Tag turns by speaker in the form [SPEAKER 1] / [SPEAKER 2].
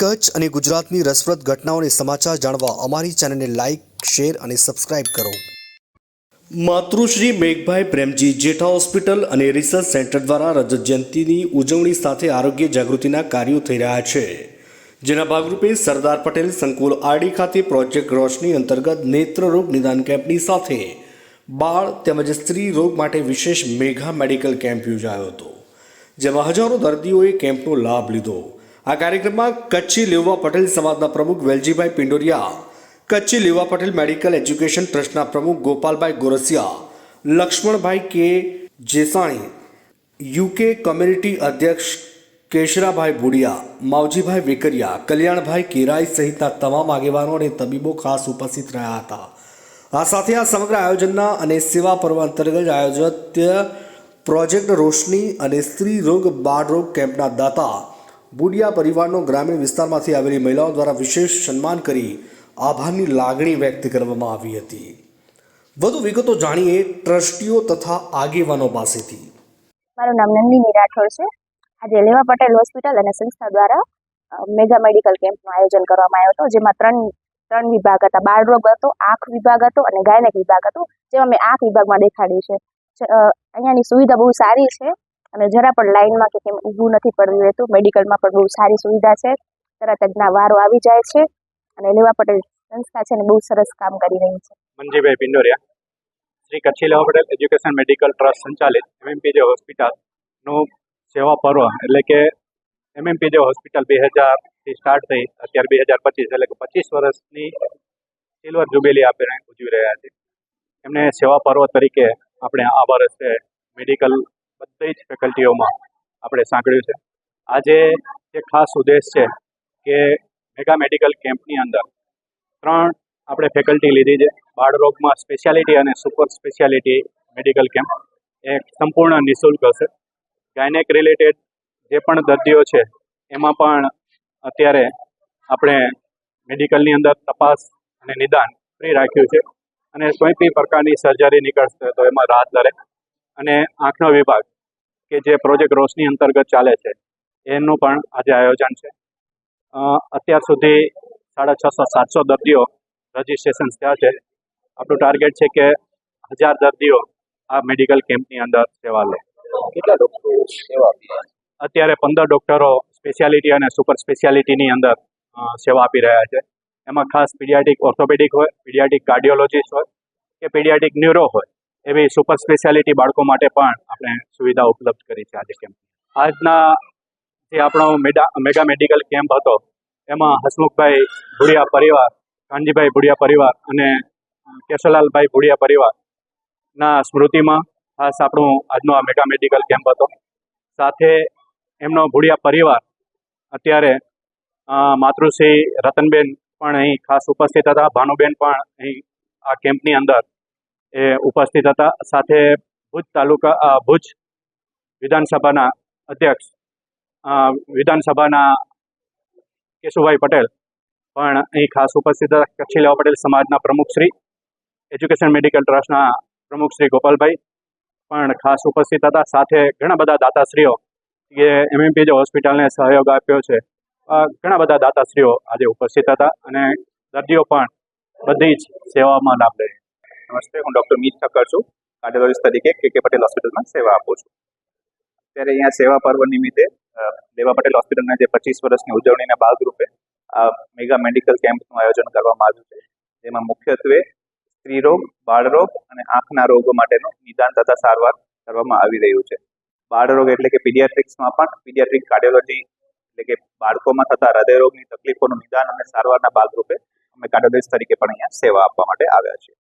[SPEAKER 1] કચ્છ અને ગુજરાતની રસપ્રદ ઘટનાઓને સમાચાર જાણવા અમારી ચેનલને લાઇક શેર અને સબસ્ક્રાઇબ કરો. માતૃશ્રી મેઘભાઈ પ્રેમજી જેઠા હોસ્પિટલ અને રિસર્ચ સેન્ટર દ્વારા રજત જયંતિની ઉજવણી સાથે આરોગ્ય જાગૃતિના કાર્યો થઈ રહ્યા છે. જેના ભાગરૂપે સરદાર પટેલ સંકુલ આરડી ખાતે પ્રોજેક્ટ રોશની અંતર્ગત નેત્રરોગ નિદાન કેમ્પની સાથે બાળ તેમજ સ્ત્રી રોગ માટે વિશેષ મેઘા મેડિકલ કેમ્પ યોજાયો હતો, જેમાં હજારો દર્દીઓએ કેમ્પનો લાભ લીધો. આ કાર્યક્રમમાં કચ્છી લેવા પટેલ સમાજના પ્રમુખ વેલજીભાઈ પિંડોરિયા, કચ્છી લેવા પટેલ મેડિકલ એજ્યુકેશન ટ્રસ્ટના પ્રમુખ ગોપાલભાઈ ગોરસિયા, લક્ષ્મણભાઈ કે જેસાણી, યુકે કમ્યુનિટી અધ્યક્ષ કેશરાભાઈ ભુડિયા, માવજીભાઈ વેકરિયા, કલ્યાણભાઈ કેરાઈ સહિતના તમામ આગેવાનો અને તબીબો ખાસ ઉપસ્થિત રહ્યા હતા. આ સાથે આ સમગ્ર આયોજનના અને સેવા પર્વ અંતર્ગત આયોજિત પ્રોજેક્ટ રોશની અને સ્ત્રી રોગ બાળ રોગ કેમ્પના દાતા બુડિયા પરિવારનો ગ્રામીણ વિસ્તારમાંથી આવેલી મહિલાઓ દ્વારા વિશેષ સન્માન કરી આભારની લાગણી વ્યક્ત કરવામાં આવી હતી. વધુ વિગતો જાણીએ ટ્રસ્ટીઓ તથા આગેવાનો પાસેથી.
[SPEAKER 2] મારું નામ નંદિની રાઠોડ છે. આજે લેવા પટેલ હોસ્પિટલ અને સંસ્થા દ્વારા મેગા મેડિકલ કેમ્પનું આયોજન કરવામાં આવ્યો હતો, જેમાં ત્રણ ત્રણ વિભાગ હતા. બાળ રોગ હતો, આંખ વિભાગ હતો અને ગાયનેક વિભાગ હતો, જેમાં મેં આંખ વિભાગમાં દેખાડ્યું છે. અહીંયાની સુવિધા બહુ સારી છે. અને જરા પણ લાઇનમાં કે કેમ ઊભું નથી પડવું રહેતું મેડિકલમાં પણ બહુ સારી સુવિધા છે. તરત જ ના વારો આવી જાય છે અને લેવા પટેલ સંસ્થા છે ને બહુ સરસ કામ કરી રહી છે.
[SPEAKER 3] મંજીભાઈ પિંડોરિયા, શ્રી કચ્છી લેવા પટેલ એજ્યુકેશન મેડિકલ ટ્રસ્ટ સંચાલિત એમએમપીજે હોસ્પિટલનું સેવા પર્વ એટલે કે એમએમપીજે હોસ્પિટલ બે હજારથી સ્ટાર્ટ થઈ, અત્યારે બે હજાર પચીસ એટલે કે પચીસ વર્ષની સિલ્વર જુબેલી આપણે ઉજવી રહ્યા છીએ એમને સેવા પર્વ તરીકે આપણે આ વર્ષે મેડિકલ જ ફેકલ્ટીઓમાં આપણે સાંકળ્યું છે. આજે જે ખાસ ઉદ્દેશ છે કે મેગા મેડિકલ કેમ્પની અંદર ત્રણ આપણે ફેકલ્ટી લીધી છે. બાળ રોગમાં સ્પેશિયાલિટી અને સુપર સ્પેશિયાલિટી મેડિકલ કેમ્પ એ સંપૂર્ણ નિઃશુલ્ક હશે. ગાયનેક રિલેટેડ જે પણ દર્દીઓ છે, એમાં પણ અત્યારે આપણે મેડિકલની અંદર તપાસ અને નિદાન ફ્રી રાખ્યું છે. અને કોઈ બી પ્રકારની સર્જરી નીકળશે તો એમાં રાહત દરે અને આંખનો વિભાગ કે જે પ્રોજેક્ટ રોશની અંતર્ગત ચાલે છે એનું પણ આજે આયોજન છે. અત્યાર સુધી સાડા છસો સાતસો દર્દીઓ રજીસ્ટ્રેશન થયા છે. આપણું ટાર્ગેટ છે કે હજાર દર્દીઓ આ મેડિકલ કેમ્પની અંદર સેવા લે.
[SPEAKER 4] કેટલા ડોક્ટરો સેવા આપી
[SPEAKER 3] અત્યારે પંદર ડૉક્ટરો સ્પેશિયાલિટી અને સુપર સ્પેશિયાલિટીની અંદર સેવા આપી રહ્યા છે. એમાં ખાસ પીડિયાટિક ઓર્થોપેડિક હોય પીડિયાટિક કાર્ડિયોલોજીસ્ટ હોય કે પીડિયાટિક ન્યુરો હોય. એવી સુપર સ્પેશિયાલિટી બાળકો માટે પણ આપણે સુવિધા ઉપલબ્ધ કરી છે આજે કેમ્પ આજના જે આપણો મેગા મેડિકલ કેમ્પ હતો, એમાં હસમુખભાઈ ભુડિયા પરિવાર, કાનજીભાઈ ભુડિયા પરિવાર અને કેશવલાલભાઈ ભુડિયા પરિવારના સ્મૃતિમાં ખાસ આપણું આજનો આ મેગા મેડિકલ કેમ્પ હતો. સાથે એમનો ભુડિયા પરિવાર અત્યારે માતૃશ્રી રતનબેન પણ અહીં ખાસ ઉપસ્થિત હતા, ભાનુબેન પણ અહીં આ કેમ્પની અંદર એ ઉપસ્થિત હતા. સાથે ભુજ તાલુકા ભુજ વિધાનસભાના અધ્યક્ષ વિધાનસભાના કેશુભાઈ પટેલ, પણ અહીં ખાસ ઉપસ્થિત હતા. કચ્છી લેવા પટેલ સમાજના પ્રમુખશ્રી એજ્યુકેશન મેડિકલ ટ્રસ્ટના પ્રમુખશ્રી ગોપાલભાઈ પણ ખાસ ઉપસ્થિત હતા. સાથે ઘણા બધા દાતાશ્રીઓ કે એમએમપીજે હોસ્પિટલને સહયોગ આપ્યો છે ઘણા બધા દાતાશ્રીઓ આજે ઉપસ્થિત હતા અને દર્દીઓ પણ બધી જ સેવામાં લાભ લે
[SPEAKER 4] નમસ્તે, હું ડૉક્ટર મીત ઠક્કર છું. કાર્ડિયોલોજીસ્ટ તરીકે કે કે પટેલ હોસ્પિટલમાં સેવા આપું છું. અત્યારે અહીંયા સેવા પર્વ નિમિત્તે દેવા પટેલ હોસ્પિટલના જે પચીસ વર્ષની ઉજવણીના ભાગરૂપે આ મેગા મેડિકલ કેમ્પનું આયોજન કરવામાં આવ્યું છે. જેમાં મુખ્યત્વે સ્ત્રીરોગ, બાળરોગ અને આંખના રોગો માટેનું નિદાન તથા સારવાર કરવામાં આવી રહ્યું છે. બાળરોગ એટલે કે પીડિયાટ્રિક્સમાં પણ પીડિયાટ્રિક કાર્ડિયોલોજી એટલે કે બાળકોમાં થતા હૃદયરોગની તકલીફોનું નિદાન અને સારવારના ભાગરૂપે અમે કાર્ડિયોલોજીસ્ટ તરીકે પણ અહીંયા સેવા આપવા માટે આવ્યા છીએ.